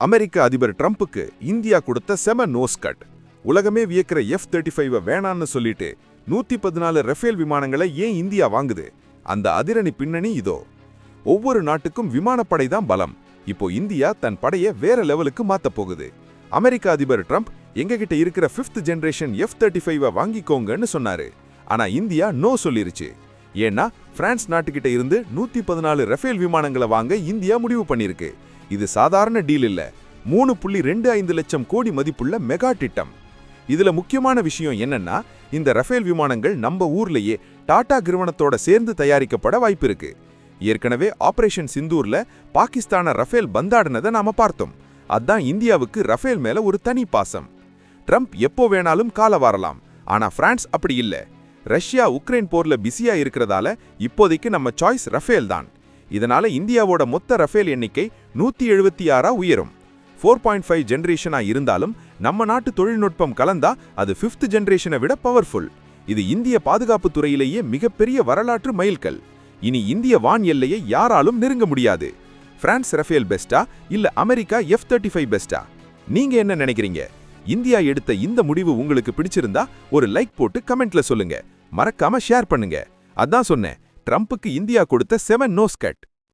அமெரிக்க அதிபர் ட்ரம்ப்புக்கு இந்தியா கொடுத்த செம நோஸ் கட். உலகமே வியக்கிற எஃப் தேர்ட்டி ஃபைவ் வேணான்னு சொல்லிட்டு நூத்தி பதினாலு ரஃபேல் விமானங்களை ஏன் இந்தியா வாங்குது? அந்த அதிரணி பின்னணி இதோ. ஒவ்வொரு நாட்டுக்கும் விமானப்படை தான் பலம். இப்போ இந்தியா தன் படையை வேற லெவலுக்கு மாற்ற போகுது. அமெரிக்க அதிபர் ட்ரம்ப் எங்ககிட்ட இருக்கிற fifth generation F thirty five வாங்கிக்கோங்கன்னு சொன்னாரு. ஆனா இந்தியா நோ சொல்லிருச்சு. ஏன்னா பிரான்ஸ் நாட்டுக்கிட்ட இருந்து நூத்தி பதினாலு ரஃபேல் விமானங்களை வாங்க இந்தியா முடிவு பண்ணியிருக்கு. இது சாதாரண டீல் இல்ல. மூணு புள்ளி ரெண்டு ஐந்து லட்சம் கோடி மதிப்புள்ள மெகா திட்டம். இதுல முக்கியமான விஷயம் என்னன்னா இந்த ரஃபேல் விமானங்கள் நம்ம ஊர்லயே டாடா கிருவணத்தோட சேர்ந்து தயாரிக்கப்பட வாய்ப்பு இருக்கு. ஏற்கனவே ஆபரேஷன் சிந்தூர்ல பாகிஸ்தான ரஃபேல் பந்தாடினதை நாம பார்த்தோம். அதான் இந்தியாவுக்கு ரஃபேல் மேல ஒரு தனி பாசம். ட்ரம்ப் எப்போ வேணாலும் கால வரலாம். ஆனா பிரான்ஸ் அப்படி இல்லை. ரஷ்யா உக்ரைன் போர்ல பிஸியா இருக்கிறதால இப்போதைக்கு நம்ம சாய்ஸ் ரஃபேல் தான். இதனால இந்தியாவோட மொத்த ரஃபேல் எண்ணிக்கை நூத்தி எழுபத்தி ஆறா உயரும். ஃபோர் பாயிண்ட் ஃபைவ் ஜென்ரேஷனா இருந்தாலும் நம்ம நாட்டு தொழில்நுட்பம் கலந்தா அது ஃபிஃப்த் ஜென்ரேஷனை விட பவர்ஃபுல். இது இந்திய பாதுகாப்பு துறையிலேயே மிகப்பெரிய வரலாற்று மைல்கல். இனி இந்திய வான் எல்லையை யாராலும் நெருங்க முடியாது. பிரான்ஸ் ரஃபேல் பெஸ்டா இல்ல அமெரிக்கா எஃப் தேர்ட்டி ஃபைவ் பெஸ்டா? நீங்க என்ன நினைக்கிறீங்க? இந்தியா எடுத்த இந்த முடிவு உங்களுக்கு பிடிச்சிருந்தா ஒரு லைக் போட்டு கமெண்ட்ல சொல்லுங்க. மறக்காம ஷேர் பண்ணுங்க. அதான் சொன்னேன் ட்ரம்ப்புக்கு இந்தியா கொடுத்த செவன் நோஸ் கட்.